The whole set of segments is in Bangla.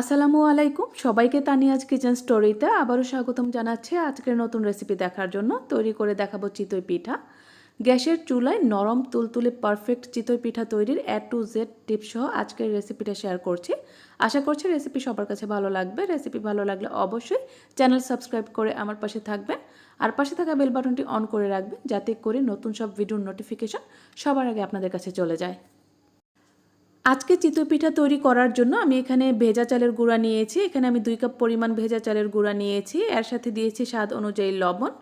আসসালামু আলাইকুম। সবাইকে তানিয়াজ কিচেন স্টোরিতে আবারও স্বাগতম জানাচ্ছি আজকের নতুন রেসিপি দেখার জন্য। তৈরি করে দেখাবো চিতই পিঠা। গ্যাসের চুলায় নরম তুলতুলে পারফেক্ট চিতই পিঠা তৈরির অ্যাড টু জেড টিপস সহ আজকের রেসিপিটা শেয়ার করছি। আশা করছি রেসিপি সবার কাছে ভালো লাগবে। রেসিপি ভালো লাগলে অবশ্যই চ্যানেল সাবস্ক্রাইব করে আমার পাশে থাকবেন। আর পাশে থাকা বেল বাটনটি অন করে রাখবেন যাতে করে নতুন সব ভিডিওর নোটিফিকেশন সবার আগে আপনাদের কাছে চলে যায়। আজকে চিতইপিঠা তৈরি করার জন্য আমি এখানে ভেজা চালের গুঁড়া নিয়েছি। এখানে আমি দুই কাপ পরিমাণ ভেজা চালের গুঁড়া নিয়েছি। এর সাথে দিয়েছি স্বাদ অনুযায়ী লবণ।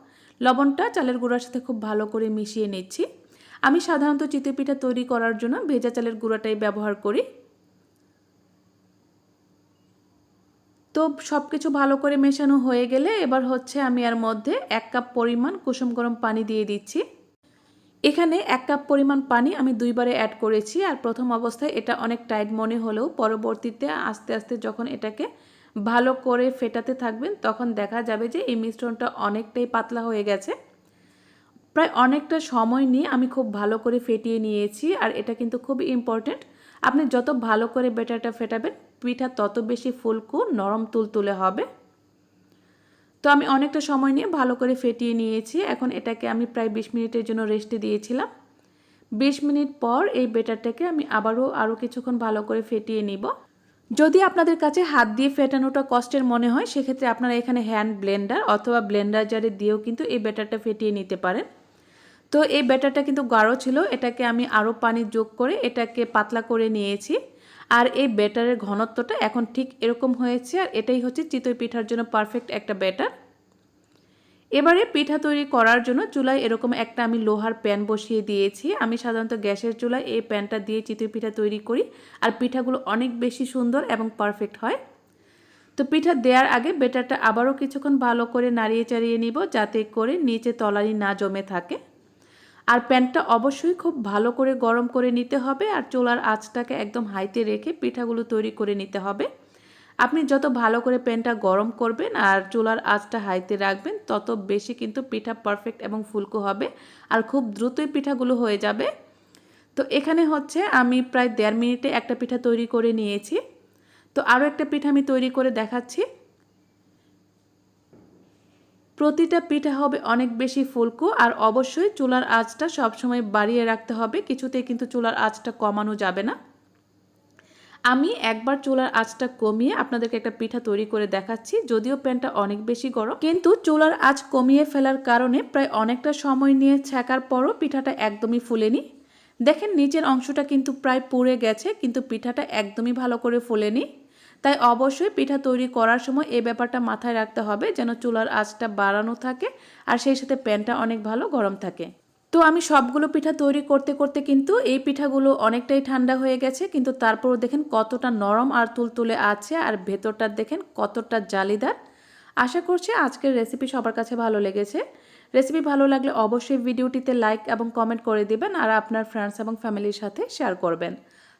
লবণটা চালের গুঁড়ার সাথে খুব ভালো করে মিশিয়ে নিচ্ছি। আমি সাধারণত চিতইপিঠা তৈরি করার জন্য ভেজা চালের গুঁড়াটাই ব্যবহার করি। তো সব কিছু ভালো করে মেশানো হয়ে গেলে এবার হচ্ছে আমি এর মধ্যে এক কাপ পরিমাণ কুসুম গরম পানি দিয়ে দিচ্ছি। এখানে এক কাপ পরিমাণ পানি আমি দুইবারে অ্যাড করেছি আর প্রথম অবস্থায় এটা অনেক টাইট মনে হলেও পরবর্তীতে আস্তে আস্তে যখন এটাকে ভালো করে ফেটাতে থাকবেন, তখন দেখা যাবে যে এই মিশ্রণটা অনেকটাই পাতলা হয়ে গেছে। প্রায় অনেকটা সময় নিয়ে আমি খুব ভালো করে ফেটিয়ে নিয়েছি আর এটা কিন্তু খুব ইম্পর্ট্যান্ট আপনি যত ভালো করে বেটারটা ফেটাবেন, পিঠা তত বেশি ফুলকু নরম তুলতুলে হবে। তো আমি অনেকটা সময় নিয়ে ভালো করে ফেটিয়ে নিয়েছি। এখন এটাকে আমি প্রায় বিশ মিনিটের জন্য রেস্টে দিয়েছিলাম। বিশ মিনিট পর এই বেটারটাকে আমি আবারও আরও কিছুক্ষণ ভালো করে ফেটিয়ে নিব। যদি আপনাদের কাছে হাত দিয়ে ফেটানোটা কষ্টের মনে হয়, সেক্ষেত্রে আপনারা এখানে হ্যান্ড ব্লেন্ডার অথবা ব্লেন্ডার জারে দিয়েও কিন্তু এই ব্যাটারটা ফেটিয়ে নিতে পারেন। তো এই ব্যাটারটা কিন্তু গাঢ় ছিল, এটাকে আমি আরও পানি যোগ করে এটাকে পাতলা করে নিয়েছি। আর এই ব্যাটারের ঘনত্বটা এখন ঠিক এরকম হয়েছে আর এটাই হচ্ছে চিতই পিঠার জন্য পারফেক্ট একটা ব্যাটার এবারে পিঠা তৈরি করার জন্য চুলায় এরকম একটা আমি লোহার প্যান বসিয়ে দিয়েছি। আমি সাধারণত গ্যাসের চুলায় এই প্যানটা দিয়ে চিতই পিঠা তৈরি করি আর পিঠাগুলো অনেক বেশি সুন্দর এবং পারফেক্ট হয়। তো পিঠা দেওয়ার আগে বেটারটা আবারও কিছুক্ষণ ভালো করে নাড়িয়ে চাড়িয়ে নিব যাতে করে নিচে তলারি না জমে থাকে। আর প্যানটা অবশ্যই খুব ভালো করে গরম করে নিতে হবে আর চোলার আঁচটাকে একদম হাইতে রেখে পিঠাগুলো তৈরি করে নিতে হবে। আপনি যত ভালো করে প্যানটা গরম করবেন আর চুলার আঁচটা হাইতে রাখবেন, তত বেশি কিন্তু পিঠা পারফেক্ট এবং ফুলকো হবে আর খুব দ্রুতই পিঠাগুলো হয়ে যাবে। তো এখানে হচ্ছে আমি প্রায় দেড় মিনিটে একটা পিঠা তৈরি করে নিয়েছি। তো আরও একটা পিঠা আমি তৈরি করে দেখাচ্ছি। প্রতিটা পিঠা হবে অনেক বেশি ফুলকো আর অবশ্যই চুলার আঁচটা সবসময় বাড়িয়ে রাখতে হবে। কিছুতেই কিন্তু চুলার আঁচটা কমানো যাবে না। আমি একবার চুলার আঁচটা কমিয়ে আপনাদেরকে একটা পিঠা তৈরি করে দেখাচ্ছি। যদিও প্যানটা অনেক বেশি গরম, কিন্তু চুলার আঁচ কমিয়ে ফেলার কারণে প্রায় অনেকটা সময় নিয়ে ছ্যাঁকার পরও পিঠাটা একদমই ফুলেনি। দেখেন, নিচের অংশটা কিন্তু প্রায় পুড়ে গেছে, কিন্তু পিঠাটা একদমই ভালো করে ফুলেনি। তাই অবশ্যই পিঠা তৈরি করার সময় এই ব্যাপারটা মাথায় রাখতে হবে যেন চুলার আঁচটা বাড়ানো থাকে আর সেই সাথে প্যানটা অনেক ভালো গরম থাকে। তো আমি সবগুলো পিঠা তৈরি করতে করতে কিন্তু এই পিঠাগুলো অনেকটাই ঠান্ডা হয়ে গেছে, কিন্তু তারপরও দেখেন কতটা নরম আর তুলতুলে আছে আর ভেতরটা দেখেন কতটা জালিদার। আশা করছি আজকের রেসিপি সবার কাছে ভালো লেগেছে। রেসিপি ভালো লাগলে অবশ্যই ভিডিওটিতে লাইক এবং কমেন্ট করে দিবেন আর আপনার ফ্রেন্ডস এবং ফ্যামিলির সাথে শেয়ার করবেন।